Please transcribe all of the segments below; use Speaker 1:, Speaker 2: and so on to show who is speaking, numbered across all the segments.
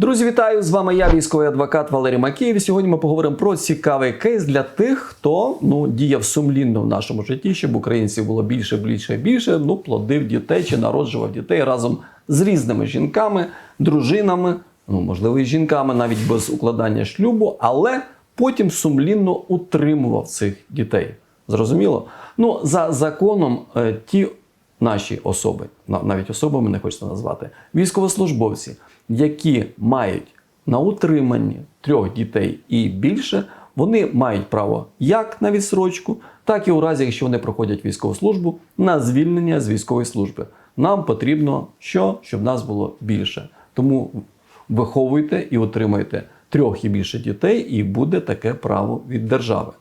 Speaker 1: Друзі, вітаю! З вами я, військовий адвокат Валерій Макеєв. І Сьогодні ми поговоримо про цікавий кейс для тих, хто ну діяв сумлінно в нашому житті, щоб українців було більше, більше, більше. Ну, плодив дітей чи народжував дітей разом з різними жінками, дружинами, ну можливо, і жінками, навіть без укладання шлюбу, але потім сумлінно утримував цих дітей. Зрозуміло? Ну, за законом, е, ті наші особи, на- навіть особами не хочеться назвати, військовослужбовці, які мають на утриманні трьох дітей і більше, вони мають право як на відсрочку, так і у разі, якщо вони проходять військову службу, на звільнення з військової служби. Нам потрібно що? Щоб нас було більше. Тому виховуйте і утримуйте трьох і більше дітей, і буде таке право від держави.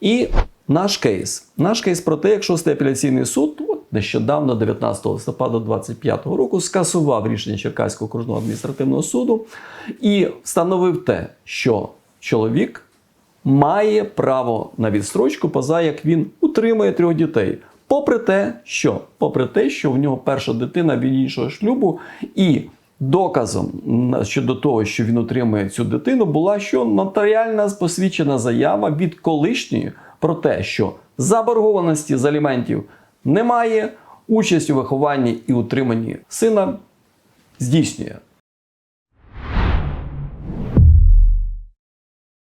Speaker 1: І наш кейс. Наш кейс про те, як шостий апеляційний суд нещодавно, 19 листопада 2025 року, скасував рішення Черкаського окружного адміністративного суду і встановив те, що чоловік має право на відстрочку, поза як він утримує трьох дітей. Попри те, що попри те, що в нього перша дитина від іншого шлюбу, і доказом щодо того, що він утримує цю дитину, була що нотаріальна посвідчена заява від колишньої про те, що заборгованості з аліментів немає, участь у вихованні і утриманні сина здійснює